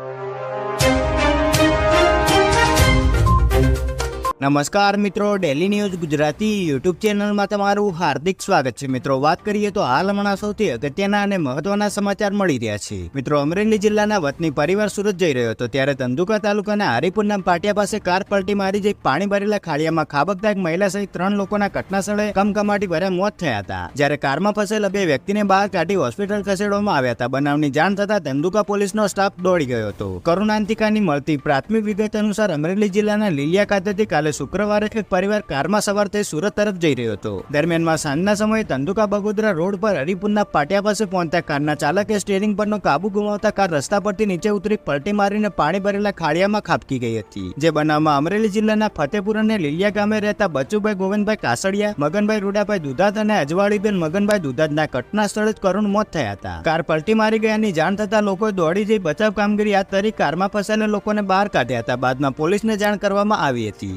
you. નમસ્કાર મિત્રો daily news Gujarati YouTube ચેનલમાં તમારું હાર્દિક સ્વાગત છે. મિત્રો, વાત કરીએ તો હાલ હમણાં સૌથી અગત્યના અને મહત્વના સમાચાર મળી રહ્યા છે. મિત્રો, અમરેલી જિલ્લાના વતની પરિવાર સુરત જઈ રહ્યો હતો, ત્યારે ધંધુકા તાલુકાના હરિપુરના પાટિયા પાસે કાર પલટી મારી જઈ પાણી ભરેલા ખાડિયામાં ખાબકતા એક મહિલા સહિત ત્રણ લોકોના ઘટના સ્થળે કમકમાટી ભર્યા મોત થયા હતા. જ્યારે કારમાં ફસેલા બે વ્યક્તિને બહાર કાઢી હોસ્પિટલ ખસેડવામાં આવ્યા હતા. બનાવની જાણ થતા ધંધુકા પોલીસનો સ્ટાફ દોડી ગયો હતો. કરુણાંતિકાની મળતી પ્રાથમિક વિગત અનુસાર અમરેલી જિલ્લાના લીલિયા ખાતેથી કાલે શુક્રવારે એક પરિવાર કારમાં સવાર તે સુરત તરફ જઈ રહ્યો હતો. દરમિયાનમાં સાંજના સમયે તંદુકા બગોદરા રોડ પર હરિપુરના પાટિયા પાસે પહોંચતા કારના ચાલકે સ્ટેરિંગ પરનો કાબુ ગુમાવતા કાર રસ્તા પરથી નીચે ઉતરી પલટી મારીને પાણી ભરેલા ખાડિયામાં ખાબકી ગઈ હતી, જે બનાવમાં અમરેલી જિલ્લાના ફતેપુર અને લીલિયા ગામે રહેતા બચુભાઈ ગોવિંદભાઈ કાસડિયા, મગનભાઈ રૂડાભાઈ દુધાત અને અજવાળીબેન મગનભાઈ દુધાતના ઘટના સ્થળે જ કરુણ મોત થયા હતા. કાર પલટી મારી ગયાની જાણ થતા લોકોએ દોડી જઈ બચાવ કામગીરી હાથ ધરી કારમાં ફસાયેલા લોકોને બહાર કાઢ્યા હતા. બાદમાં પોલીસને જાણ કરવામાં આવી હતી.